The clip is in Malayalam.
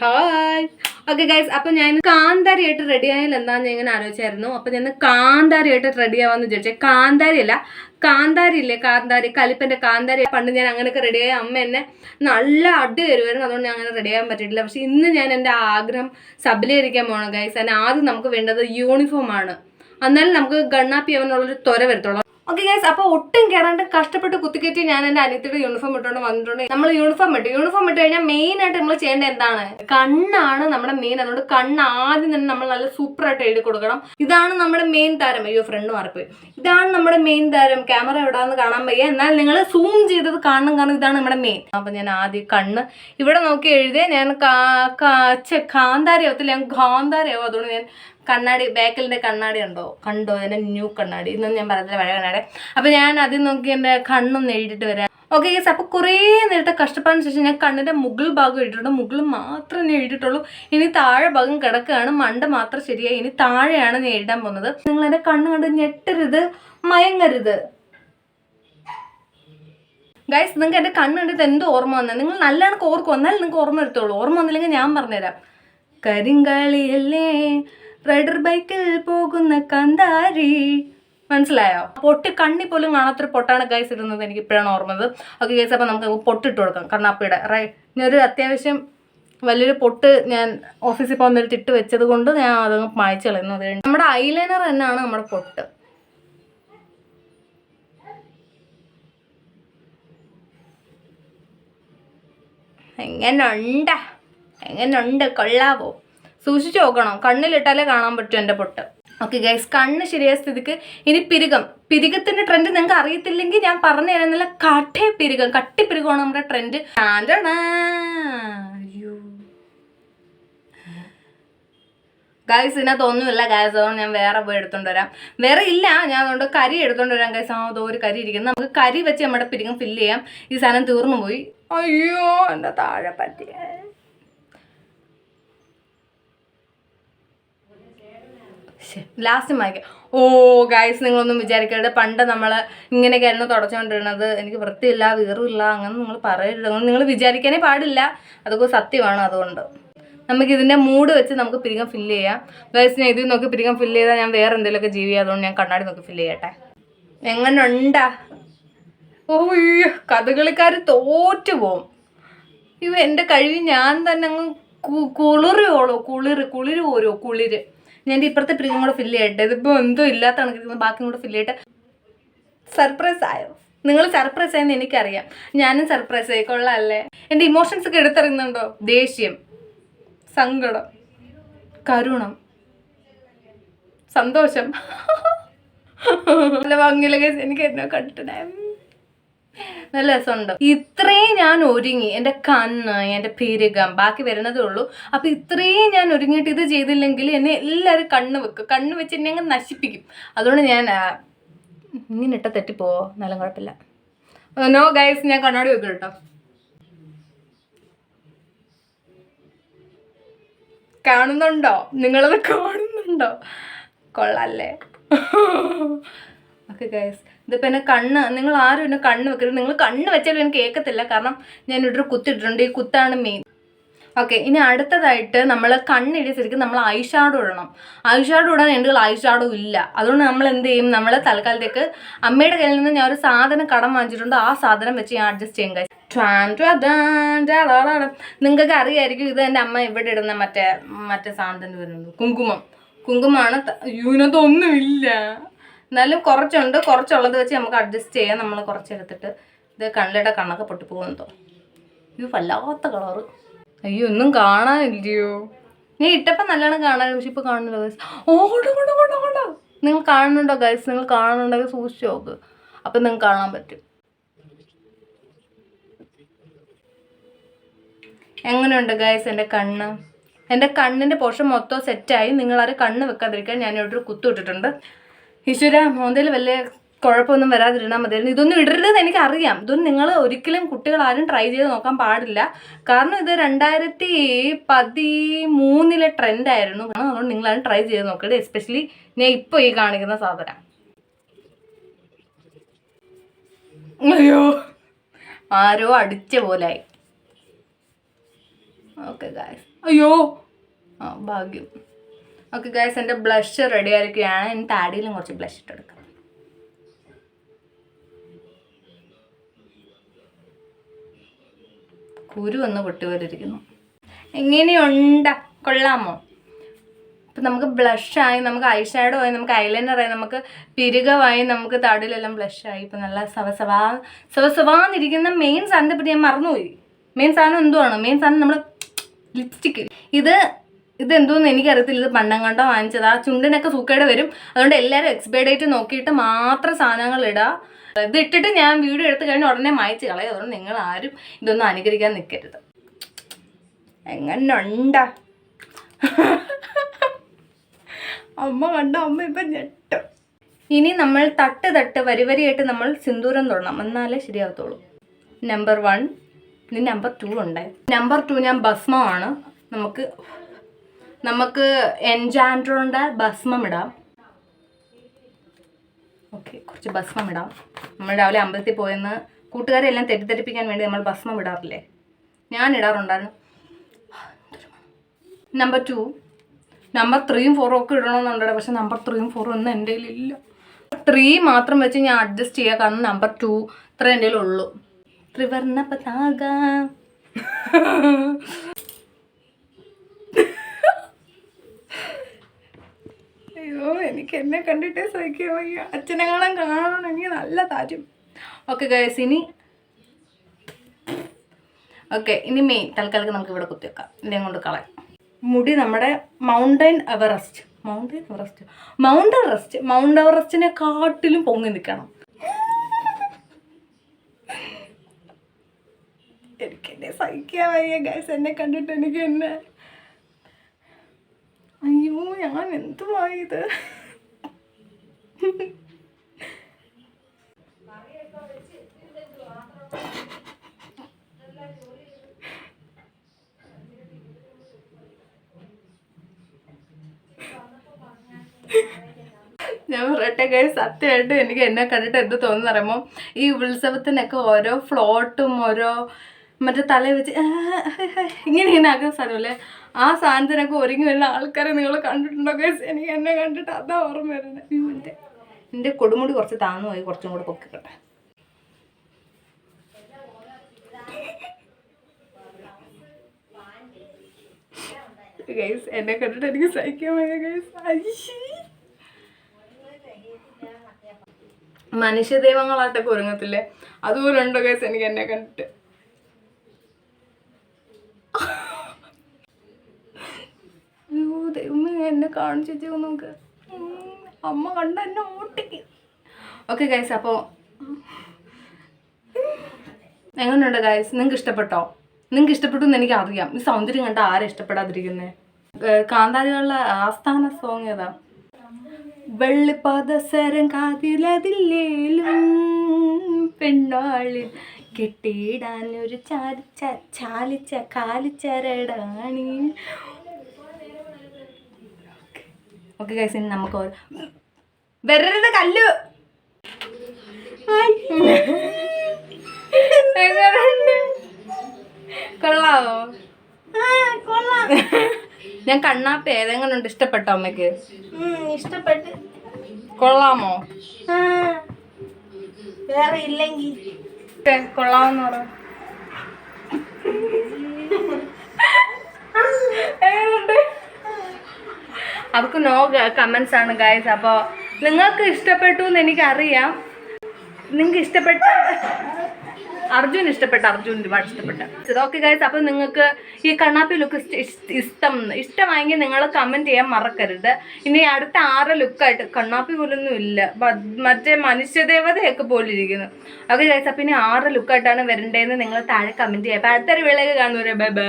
ഹായ് ഓക്കെ ഗൈസ് അപ്പൊ ഞാൻ കാന്താരിയായിട്ട് റെഡി ആയാൽ എന്താന്ന് ഞാൻ ഇങ്ങനെ ആലോചിച്ചായിരുന്നു. അപ്പൊ ഞാൻ കാന്താരിയായിട്ട് റെഡി ആവാന്ന് വിചാരിച്ചേ. കാന്താരി അല്ല കാന്താരി ഇല്ലേ? കാന്താരി കലിപ്പന്റെ കാന്താരി. പണ്ട് ഞാൻ അങ്ങനെയൊക്കെ റെഡിയായി അമ്മ എന്നെ നല്ല അടി തരുമായിരുന്നു അതുകൊണ്ട് ഞാൻ അങ്ങനെ റെഡി ആകാൻ പറ്റിയിട്ടില്ല. പക്ഷെ ഇന്ന് ഞാൻ എന്റെ ആഗ്രഹം സബലീകരിക്കാൻ പോകണം ഗൈസ് അതിന് ആദ്യം നമുക്ക് വേണ്ടത് യൂണിഫോമാണ് എന്നാലും നമുക്ക് ഗണ്ണാപ്പി അവനുള്ളൊരു ത്വര വരത്തുള്ളൂ. ഓക്കെ ഗൈസ് അപ്പോൾ ഒട്ടും കയറാണ്ട് കഷ്ടപ്പെട്ട് കുത്തിക്കയറ്റി ഞാൻ എന്റെ അനിയത്തിയുടെ യൂണിഫോം ഇട്ടുകൊണ്ട് വന്നിട്ടുണ്ട്. നമ്മൾ യൂണിഫോം ഇട്ടു യൂണിഫോം ഇട്ട് കഴിഞ്ഞാൽ മെയിൻ ആയിട്ട് നമ്മൾ ചെയ്യേണ്ട എന്താണ്? കണ്ണാണ് നമ്മുടെ മെയിൻ അതുകൊണ്ട് കണ്ണ് ആദ്യം തന്നെ നമ്മൾ നല്ല സൂപ്പർ ആയിട്ട് എഴുതി കൊടുക്കണം. ഇതാണ് നമ്മുടെ മെയിൻ താരം. അയ്യോ ഫ്രണ്ട് മാറിപ്പോയി. ഇതാണ് നമ്മുടെ മെയിൻ താരം. ക്യാമറ എവിടാന്ന് കാണാൻ വയ്യ. എന്നാൽ നിങ്ങൾ സൂം ചെയ്തത് കാണണം കാരണം ഇതാണ് നമ്മുടെ മെയിൻ അപ്പം ഞാൻ ആദ്യം കണ്ണ് ഇവിടെ നോക്കി എഴുതിയ. ഞാൻ കാന്താരയാവത്തില്ല. ഞാൻ ഗാന്താരയാവും അതുകൊണ്ട് ഞാൻ കണ്ണാടി ബാക്കിലിന്റെ കണ്ണാടി ഉണ്ടോ? കണ്ടോ? എന്റെ ന്യൂ കണ്ണാടി. ഇന്നൊന്നും ഞാൻ പറഞ്ഞില്ല പഴയ കണ്ണാടി. അപ്പൊ ഞാൻ അതിൽ നോക്കി എന്റെ കണ്ണൊന്ന് എഴുതിയിട്ട് വരാം. ഓക്കെ ഗീസ് അപ്പോൾ കുറേ നേരത്തെ കഷ്ടപ്പാടിന് ശേഷം ഞാൻ കണ്ണിന്റെ മുകൾ ഭാഗം എഴുതിയിട്ടുണ്ട് മുകളിൽ മാത്രമേ ഞാൻ എഴുതിയിട്ടുള്ളൂ. ഇനി താഴെ ഭാഗം കിടക്കുകയാണ്. മണ്ട മാത്രം ശരിയായി. ഇനി താഴെയാണ് ഞാൻ എഴുതാൻ പോകുന്നത്. നിങ്ങൾ എന്റെ കണ്ണ് കണ്ട് ഞെട്ടരുത് മയങ്ങരുത്. ഗൈസ് നിങ്ങൾക്ക് എന്റെ കണ്ണ് കണ്ടിട്ട് എന്ത് ഓർമ്മ വന്നത് നിങ്ങൾ നല്ലോണം ഓർക്കും എന്നാലും നിങ്ങൾക്ക് ഓർമ്മ എടുത്തോളൂ ഓർമ്മ വന്നില്ലെങ്കിൽ ഞാൻ പറഞ്ഞുതരാം. കരിങ്കാളിയല്ലേ റൈഡർ ബൈക്കിൽ പോകുന്ന കന്താരി. മനസ്സിലായോ? പൊട്ടി കണ്ണി പോലും കാണാത്തൊരു പൊട്ടാണ് ഗൈസ് ഇടുന്നത് എനിക്ക് ഇപ്പോഴാണ് ഓർമ്മത്. ഓക്കെ ഗൈസ് അപ്പോൾ നമുക്ക് പൊട്ടിട്ട് കൊടുക്കാം. കണ്ണാപ്പിയുടെ റൈ ഞാനൊരു അത്യാവശ്യം വലിയൊരു പൊട്ട് ഞാൻ ഓഫീസിൽ പോകുന്ന ഒരു തിട്ട് വെച്ചത് കൊണ്ട് ഞാൻ അത് മായ്ച്ചു കളയുന്നു. അത് നമ്മുടെ ഐലൈനർ തന്നെയാണ് നമ്മുടെ പൊട്ട്. എങ്ങനെ ഉണ്ട് കൊള്ളാവോ? സൂക്ഷിച്ചു നോക്കണം. കണ്ണിലിട്ടാലേ കാണാൻ പറ്റും എന്റെ പൊട്ട്. ഓക്കെ ഗൈസ് കണ്ണ് ശരിയായ സ്ഥിതിക്ക് ഇനി പിരുകം. പിരുകത്തിന്റെ ട്രെൻഡ് നിങ്ങൾക്ക് അറിയത്തില്ലെങ്കിൽ ഞാൻ പറഞ്ഞു തരാൻ നല്ല കട്ടേ പിരുകം. കട്ടി പിരുകമാണ് നമ്മുടെ ട്രെൻഡ് ഗൈസ് ഇതിനകത്ത് ഒന്നുമില്ല ഗൈസ് അതുകൊണ്ട് ഞാൻ വേറെ പോയി എടുത്തോണ്ട് വരാം. വേറെ ഇല്ല. ഞാൻ അതുകൊണ്ട് കരി എടുത്തോണ്ട് വരാം ഗൈസ് ആ അതോ ഒരു കരി ഇരിക്കുന്നത് നമുക്ക് കരി വെച്ച് നമ്മുടെ പിരികം ഫില്ല് ചെയ്യാം. ഈ സാധനം തീർന്നു പോയി. അയ്യോ എന്റെ താഴെ പറ്റിയ ലാസ്റ്റ് മായ്ക്കാം ഓ ഗായ്സ് നിങ്ങളൊന്നും വിചാരിക്കരുത്. പണ്ട് നമ്മൾ ഇങ്ങനെയൊക്കെയായിരുന്നു തുടച്ചുകൊണ്ടിരുന്നത് എനിക്ക് വൃത്തിയില്ല വീറില്ല അങ്ങനെ നിങ്ങൾ പറയരുത്. നിങ്ങൾ വിചാരിക്കാനേ പാടില്ല. അതൊക്കെ സത്യമാണ് അതുകൊണ്ട്. നമുക്ക് ഇതിന്റെ മൂഡ് വെച്ച് നമുക്ക് പിരികം ഫില്ല് ചെയ്യാം. ഗൈസ് ഞാൻ ഇതിൽ നോക്കി പിരികം ഫില്ല് ചെയ്താൽ ഞാൻ വേറെ എന്തെങ്കിലുമൊക്കെ ജീവി അതുകൊണ്ട് ഞാൻ കണ്ണാടി നോക്കി ഫില്ല് ചെയ്യട്ടെ. എങ്ങനെ ഉണ്ടാ ഓ കഥകളിക്കാർ തോറ്റു പോവും. ഇവ എന്റെ കഴിവ് ഞാൻ തന്നെ അങ്ങ് കു- ഓളോ കുളിർ കുളിര് ഓരോ കുളിര്. ഞാൻ ഇപ്പുറത്തെ പ്രിയും കൂടെ ഫില്ല് ചെയ്യട്ടെ? ഇതിപ്പോൾ എന്തോ ഇല്ലാത്ത കണക്കിരിക്കുന്നത് ബാക്കി കൂടെ ഫില്ല് ചെയ്യട്ടെ? സർപ്രൈസ് ആയോ? നിങ്ങൾ സർപ്രൈസ് ആയെന്ന് എനിക്കറിയാം. ഞാനും സർപ്രൈസ് ആയി. കൊള്ളാല്ലേ? എന്റെ ഇമോഷൻസ് ഒക്കെ എടുത്തറിയുന്നുണ്ടോ? ദേഷ്യം സങ്കടം കരുണം സന്തോഷം. നല്ല ഭംഗിയിലൊക്കെ എനിക്ക് എന്നോ കണ്ടിട്ടുണ്ടായിരുന്നു. നല്ല രസമുണ്ട്. ഇത്രയും ഞാൻ ഒരുങ്ങി. എന്റെ കണ്ണ് എന്റെ പെരുകം ബാക്കി വരുന്നതേ ഉള്ളൂ. അപ്പൊ ഇത്രയും ഞാൻ ഒരുങ്ങിയിട്ട് ഇത് ചെയ്തില്ലെങ്കിൽ എന്നെ എല്ലാവരും കണ്ണ് വെക്കും. കണ്ണ് വെച്ച് എന്നെ അങ്ങ് നശിപ്പിക്കും. അതുകൊണ്ട് ഞാൻ ഇങ്ങനെ ഇട്ട തെറ്റിപ്പോവോ? നല്ല കുഴപ്പമില്ല. നോ ഗൈസ് ഞാൻ കണ്ണാടി വെക്കും കേട്ടോ. കാണുന്നുണ്ടോ? നിങ്ങളത് കാണുന്നുണ്ടോ? കൊള്ളാല്ലേ ഓക്കെ ഗൈസ് ഇതിപ്പോൾ എന്നെ കണ്ണ് നിങ്ങൾ ആരും എന്നെ കണ്ണ് വെക്കരുത്. നിങ്ങൾ കണ്ണ് വെച്ചാലും എനിക്ക് കേൾക്കത്തില്ല. കാരണം ഞാൻ ഇവിടെ ഒരു കുത്തിട്ടുണ്ട് ഈ കുത്താണ് മെയിൻ ഓക്കെ ഇനി അടുത്തതായിട്ട് നമ്മൾ കണ്ണിടി ശരിക്കും നമ്മൾ ഐ ഷാഡോ ഇടണം. ഐ ഷാഡോ ഇടാൻ എന്റെ ഐ ഷാഡോ ഇല്ല. അതുകൊണ്ട് നമ്മൾ എന്ത് ചെയ്യും? നമ്മൾ തൽക്കാലത്തേക്ക് അമ്മയുടെ കയ്യിൽ നിന്ന് ഞാൻ ഒരു സാധനം കടം വാങ്ങിച്ചിട്ടുണ്ട്. ആ സാധനം വെച്ച് ഞാൻ അഡ്ജസ്റ്റ് ചെയ്യും കഴിച്ചു. നിങ്ങൾക്ക് അറിയായിരിക്കും ഇത് എന്റെ അമ്മ ഇവിടെ ഇടുന്ന മറ്റേ മറ്റേ സാധനം വരുന്നത്. കുങ്കുമം. കുങ്കുമാണ് ഒന്നുമില്ല. എന്നാലും കുറച്ചുണ്ട്. കുറച്ചുള്ളത് വെച്ച് നമുക്ക് അഡ്ജസ്റ്റ് ചെയ്യാം നമ്മൾ കുറച്ചെടുത്തിട്ട് ഇത് കണ്ണിയുടെ കണ്ണൊക്കെ പൊട്ടിപ്പോകുമെന്നോ ഇത് വല്ലാത്ത കളറ് അയ്യോ ഒന്നും കാണാനില്ലയോ? ഞാൻ ഇട്ടപ്പോൾ നല്ലോണം കാണാൻ പക്ഷെ ഇപ്പോൾ കാണുന്നില്ല ഗൈസ് ഓടോ ഓടോ ഓടോ ഓടോ നിങ്ങൾ കാണുന്നുണ്ടോ ഗൈസ് നിങ്ങൾ കാണുന്നുണ്ടെങ്കിൽ സൂക്ഷിച്ച് നോക്ക് അപ്പം നിങ്ങൾക്ക് കാണാൻ പറ്റും. എങ്ങനെയുണ്ട് ഗൈസ് എന്റെ കണ്ണ്? എന്റെ കണ്ണിന്റെ പോഷൻ മൊത്തം സെറ്റായി നിങ്ങളാരും കണ്ണ് വെക്കാതിരിക്കാൻ ഞാൻ ഇവിടെ ഒരു കുത്തു ഇട്ടിട്ടുണ്ട്. ഈശ്വര മോന്തയിൽ വലിയ കുഴപ്പമൊന്നും വരാതിരുന്നാൽ മതിയായിരുന്നു. ഇതൊന്നും ഇടരുതെന്ന് എനിക്കറിയാം. ഇതൊന്നും നിങ്ങൾ ഒരിക്കലും കുട്ടികൾ ആരും ട്രൈ ചെയ്ത് നോക്കാൻ പാടില്ല. കാരണം ഇത് രണ്ടായിരത്തി പതിമൂന്നിലെ ട്രെൻഡായിരുന്നു അതുകൊണ്ട് നിങ്ങളാരും ട്രൈ ചെയ്ത് നോക്കരുത്. എസ്പെഷ്യലി ഞാൻ ഇപ്പോൾ ഈ കാണിക്കുന്ന സാധനം. അയ്യോ ആരോ അടിച്ച പോലായി. ഓക്കെ ഗായ്സ് അയ്യോ ആ ഭാഗ്യം. ഓക്കെ ഗൈസ് എന്റെ ബ്ലഷ് റെഡി ആയിരിക്കുകയാണ്. ഇനി താടിയിലും കുറച്ച് ബ്ലഷ് ഇട്ടെടുക്കാം കുരു ഒന്ന് പൊട്ടിവരിയിരിക്കുന്നു എങ്ങനെയുണ്ട? കൊള്ളാമോ? ഇപ്പം നമുക്ക് ബ്ലഷായി നമുക്ക് ഐ ഷാഡോ ആയി നമുക്ക് ഐലൈനറായി നമുക്ക് പിരുകമായി നമുക്ക് താടിയിലെല്ലാം ബ്ലഷായി ഇപ്പം നല്ല സവസവാ സവസവാന്നിരിക്കുന്ന മെയിൻ സാധനത്തെ പറ്റി ഞാൻ മറന്നുപോയി. മെയിൻ സാധനം എന്തുവാണ്? മെയിൻ സാധനം നമ്മൾ ലിപ്സ്റ്റിക്ക് ഇത് ഇത് എന്തോന്ന് എനിക്കറിയത്തില്ല. ഇത് പണ്ടം കണ്ടോ വാങ്ങിച്ചത്. ആ ചുണ്ടിനൊക്കെ സൂക്കേട് വരും. അതുകൊണ്ട് എല്ലാവരും എക്സ്പയർ ഡേറ്റ് നോക്കിയിട്ട് മാത്രം സാധനങ്ങൾ ഇടുക ഇത് ഇട്ടിട്ട് ഞാൻ വീഡിയോ എടുത്ത് കഴിഞ്ഞ് ഉടനെ മായച്ച് കളയും. അതുകൊണ്ട് നിങ്ങൾ ആരും ഇതൊന്നും അനുകരിക്കാൻ നിൽക്കരുത്. എങ്ങനുണ്ടാ? അമ്മ കണ്ട അമ്മ ഇപ്പം ഞെട്ടും. ഇനി നമ്മൾ തട്ട് തട്ട് വരി വരിയായിട്ട് നമ്മൾ സിന്ദൂരം തൊടണം. എന്നാലേ ശരിയാവത്തുള്ളൂ. നമ്പർ വൺ ഇനി നമ്പർ ടു ഉണ്ട്. നമ്പർ ടു ഞാൻ ഭസ്മമാണ്. നമുക്ക് നമുക്ക് എൻജാൻഡ്രോന്റെ ഭസ്മം ഇടാം. ഓക്കെ കുറച്ച് ഭസ്മം ഇടാം. നമ്മൾ രാവിലെ അമ്പലത്തിൽ പോയെന്ന് കൂട്ടുകാരെ കൂട്ടുകാരെല്ലാം തെറ്റിദ്ധരിപ്പിക്കാൻ വേണ്ടി നമ്മൾ ഭസ്മം ഇടാറില്ലേ? ഞാൻ ഇടാറുണ്ടായിരുന്നു. നമ്പർ ടു നമ്പർ ത്രീയും ഫോറും ഒക്കെ ഇടണമെന്നുണ്ടോ പക്ഷെ നമ്പർ ത്രീയും ഫോറും ഒന്നും എന്റെ കയ്യിലില്ല ത്രീ മാത്രം വെച്ച് ഞാൻ അഡ്ജസ്റ്റ് ചെയ്യാം കാരണം നമ്പർ ടു ഇത്ര എന്റെ ഉള്ളൂ. ത്രിവർണ പതാക അയ്യോ എനിക്ക് എന്നെ കണ്ടിട്ടേ സഹിക്കാൻ വയ്യ. അച്ഛനെങ്ങാനും കാണണമെങ്കിൽ നല്ല താരും ഓക്കെ ഗൈസ് ഇനി ഓക്കെ ഇനി മെയിൻ തൽക്കാലം നമുക്ക് ഇവിടെ കുത്തിവെക്കാം ഇതേ കൊണ്ട് കളയാം. മുടി നമ്മുടെ mountain Everest mountain Everest mount Everest mount എവറസ്റ്റിനെ കാട്ടിലും പൊങ്ങി നിൽക്കണം. എനിക്ക് എന്നെ സഹിക്കാൻ വയ്യ ഗൈസ് എന്നെ കണ്ടിട്ട് എനിക്ക് എന്നെ അയ്യോ ഞാൻ എന്തുവായത് ഞാൻ പറയട്ടെ കൈ സത്യമായിട്ടും എനിക്ക് എന്നെ കണ്ടിട്ട് എന്ത് തോന്നുന്നു പറയുമ്പോൾ ഈ ഉത്സവത്തിനൊക്കെ ഓരോ ഫ്ലോട്ടും ഓരോ മറ്റേ തല വെച്ച് ഇങ്ങനെ ഇങ്ങനെ ആക്കുന്ന സ്ഥലമല്ലേ ആ സാധനത്തിനൊക്കെ ഒരുങ്ങി വരുന്ന ആൾക്കാരെ നിങ്ങൾ കണ്ടിട്ടുണ്ടോ കേസ് എനിക്ക് എന്നെ കണ്ടിട്ട് അതാ ഓർമ്മ വരുന്നത്. എന്റെ കൊടുമുടി കുറച്ച് താന്നു പോയി കുറച്ചും കൂടെ പൊക്കിക്കട്ടെ. ഗൈസ് എന്നെ കണ്ടിട്ട് എനിക്ക് സഹിക്കാൻ വയ്യ ഗൈസ് അയ്യേ. മനുഷ്യദൈവങ്ങളായിട്ടൊക്കെ ഒരുങ്ങത്തില്ലേ അതുപോലെ ഉണ്ടോ കേസ് എനിക്ക് എന്നെ കണ്ടിട്ട്? എന്നെ കാണിച്ചു നോക്ക് ഉം, അമ്മ കണ്ട എന്നെ ഊട്ടിക്ക് ഓക്കെ ഗൈസ് അപ്പോൾ എങ്ങനെയുണ്ട് ഗൈസ് നിങ്ങൾക്ക് ഇഷ്ടപ്പെട്ടോ? നിങ്ങൾക്ക് ഇഷ്ടപ്പെട്ടു എന്ന് എനിക്ക് അറിയാം ഈ സൗന്ദര്യം കണ്ട ആരെ ഇഷ്ടപ്പെടാതിരിക്കുന്നത് കാന്താരികളുടെ ആസ്ഥാന സോങ് ഏതാ? വെള്ളിപ്പാദസരം കാതിലതില്ലേലും കെട്ടിയിടാൻ ഒരു ചാലിച്ച ചാലിച്ച കാലിച്ചരടാണി ഓക്കെ ഗൈസ് ഇനി നമുക്ക് വരരുത് കല്ല്? കൊള്ളാവോ? ഞാൻ കണ്ണാപ്പ ഏതെങ്കിലും ഉണ്ട് ഇഷ്ടപ്പെട്ടോ അമ്മയ്ക്ക് ഇഷ്ടപ്പെട്ട്. കൊള്ളാമോ? വേറെ ഇല്ലെങ്കിൽ. കൊള്ളാമെന്ന് പറ അവർക്ക് നോ കമൻസ് ആണ് ഗായ്സ് അപ്പോൾ നിങ്ങൾക്ക് ഇഷ്ടപ്പെട്ടു എന്ന് എനിക്കറിയാം. നിങ്ങൾക്ക് ഇഷ്ടപ്പെട്ട അർജുൻ ഇഷ്ടപ്പെട്ട അർജുൻ ഒരുപാട് ഇഷ്ടപ്പെട്ട. ഓക്കെ ഗൈസ് അപ്പോൾ നിങ്ങൾക്ക് ഈ കണ്ണാപ്പി ലുക്ക് ഇഷ്ടം ഇഷ്ടമായെങ്കിൽ നിങ്ങൾ കമന്റ് ചെയ്യാൻ മറക്കരുത്. ഇനി അടുത്ത ആറ് ലുക്കായിട്ട് കണ്ണാപ്പി പോലൊന്നും ഇല്ല. മറ്റേ മനുഷ്യദേവതയൊക്കെ പോലെ ഇരിക്കുന്നു. ഓക്കെ ഗൈസ് അപ്പം ഇനി ആറ് ലുക്കായിട്ടാണ് വരണ്ടതെന്ന് നിങ്ങൾ താഴെ കമന്റ് ചെയ്യുക അപ്പം അടുത്തൊരു വേളയിൽ കാണുന്നവരെ ബൈ ബൈ